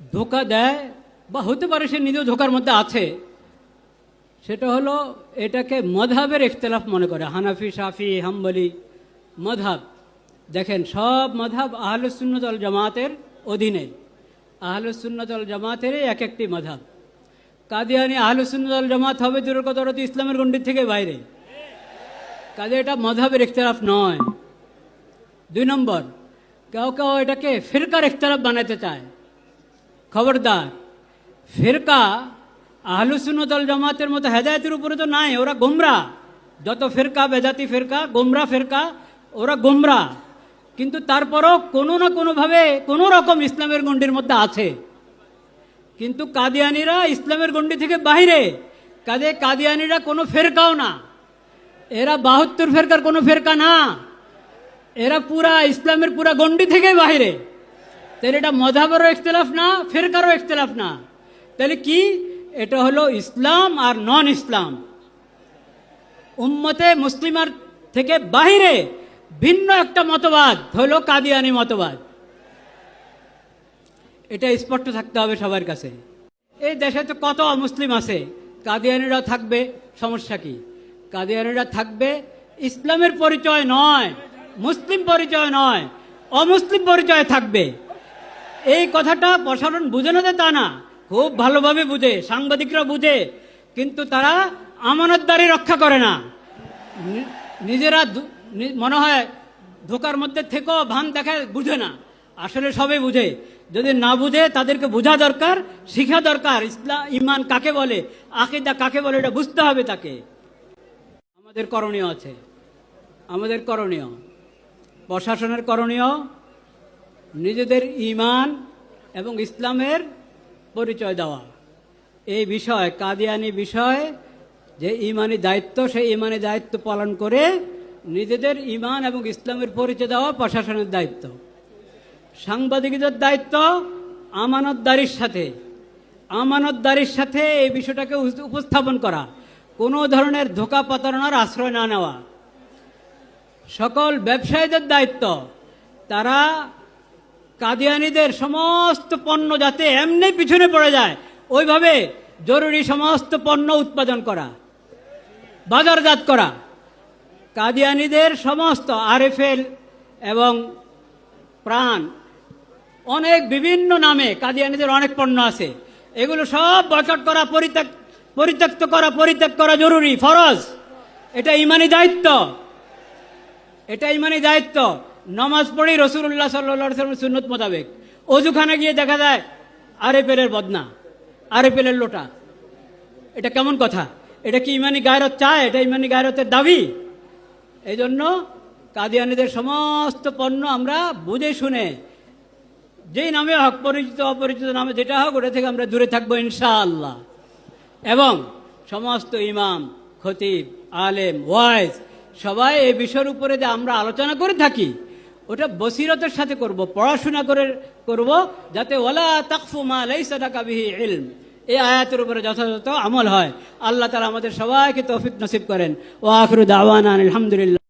ধোকা দেয় বা হতে পারে সে নিজেও ধোকার মধ্যে আছে, সেটা হলো এটাকে মধাবের ইখতলাফ মনে করে। হানাফি, শাফি, হাম্বলি মধাব দেখেন, সব মধাব আহলুসুন্নতল জামাতের অধীনে। আহলুসুন্নতল জামাতেরই এক একটি মধাব কাদিয়ানি আহলুসুন্নতল জামাত হবে ওরা ইসলামের গণ্ডির থেকে বাইরে। কাজে এটা মধাবের ইখতলাফ নয়। দুই নম্বর কেউ কেউ এটাকে ফিরকার ইখতলাফ বানাতে চায়। খবরদার, ফিরকা আহলুসুন্নতল জামাতের মতো হেদায়তের উপরে তো নাই, ওরা গোমরা। যত ফিরকা, বেদাতি ফিরকা, গোমরা ফিরকা, ওরা গোমরা। কিন্তু তারপরও কোনো না কোনোভাবে কোনো রকম ইসলামের গণ্ডির মধ্যে আছে। কিন্তু কাদিয়ানিরা ইসলামের গণ্ডি থেকে বাইরে কাজে কাদিয়ানিরা কোনো ফেরকাও না। এরা বাহাত্তর ফেরকার কোনো ফেরকা না। এরা পুরা ইসলামের পুরা গন্ডি থেকে বাইরে তাহলে এটা মধাবেরও ইখতলাফ না, ফেরকারও ইখতলাফ না। তাহলে কি? এটা হলো ইসলাম আর নন ইসলাম উম্মতে মুসলিমার থেকে বাহিরে ভিন্ন একটা মতবাদ হলো কাদিয়ানি মতবাদ। এটা স্পষ্ট থাকতে হবে সবার কাছে। এই দেশে তো কত মুসলিম আছে, কাদিয়ানিরা থাকবে, সমস্যা কি? কাদিয়ানিরা থাকবে, ইসলামের পরিচয় নয়। মুসলিম পরিচয় নয়, অমুসলিম পরিচয় থাকবে। এই কথাটা প্রসারণ বুঝে না যে তা না। খুব ভালোভাবে বুঝে, সাংবাদিকরা বুঝে, কিন্তু তারা আমানতদারি রক্ষা করে না। নিজেরা মনে হয় ধোকার মধ্যে থেকেও ভান দেখায়, বুঝে না। আসলে সবে বুঝে। যদি না বুঝে, তাদেরকে বোঝা দরকার, শিখা দরকার। ইসলাম ইমান কাকে বলে, আকিদা কাকে বলে, এটা বুঝতে হবে তাকে। আমাদের করণীয় আছে। আমাদের করণীয়। প্রশাসনের করণীয় নিজেদের ইমান এবং ইসলামের পরিচয় দেওয়া। এই বিষয়, কাদিয়ানি বিষয়, যে ইমানি দায়িত্ব, সেই ইমানি দায়িত্ব পালন করে নিজেদের ইমান এবং ইসলামের পরিচয় দেওয়া প্রশাসনের দায়িত্ব। সাংবাদিকদের দায়িত্ব আমানতদারির সাথে। আমানতদারির সাথে এই বিষয়টাকে উপস্থাপন করা। কোনো ধরনের ধোকা প্রতারণার আশ্রয় না নেওয়া। সকল ব্যবসায়ীদের দায়িত্ব। তারা কাদিয়ানিদের সমস্ত পণ্য যাতে এমনি পিছনে পড়ে যায়, ওইভাবে জরুরি সমস্ত পণ্য উৎপাদন করা, বাজারজাত করা। কাদিয়ানিদের সমস্ত আরএফএল এবং প্রাণ, অনেক বিভিন্ন নামে কাদিয়ানিদের অনেক পণ্য আছে। এগুলো সব বয়কট করা পরিত্যাগ পরিত্যক্ত করা পরিত্যাগ করা জরুরি, ফরজ। এটা ইমানি দায়িত্ব। এটা ইমানি দায়িত্ব। নমাজ পড়ি রসুল্লাহ সাল্লাম সুন্নত মোতাবেক। অজুখানে গিয়ে দেখা যায় আরেপেলের বদনা আরেপেলের লোটা। এটা কেমন কথা? এটা কি ইমানি গায়রত চায়? এটা ইমানি গায়রতের দাবি? এই জন্য কাদিয়ানিদের সমস্ত পণ্য আমরা বুঝে শুনে, যেই নামে হক পরিচিত, অপরিচিত নামে যেটা হোক, ওটা থেকে আমরা দূরে থাকব ইনশাআল্লাহ। এবং সমস্ত ইমাম, খতিব, আলেম, ওয়াইজ সবাই এই বিষয়ের উপরে যে আমরা আলোচনা করে থাকি, ওটা বসিরতের সাথে করব, পড়াশোনা করে করব, যাতে ওলা তাকফু মা লাইসা লাকা বিহি ইলম। এই আয়াতের উপরে যথাযথ আমল হয়। আল্লাহ তালা আমাদের সবাইকে তৌফিক নসিব করেন। ও আখরুদ আওয়ান আলহামদুলিল্লাহ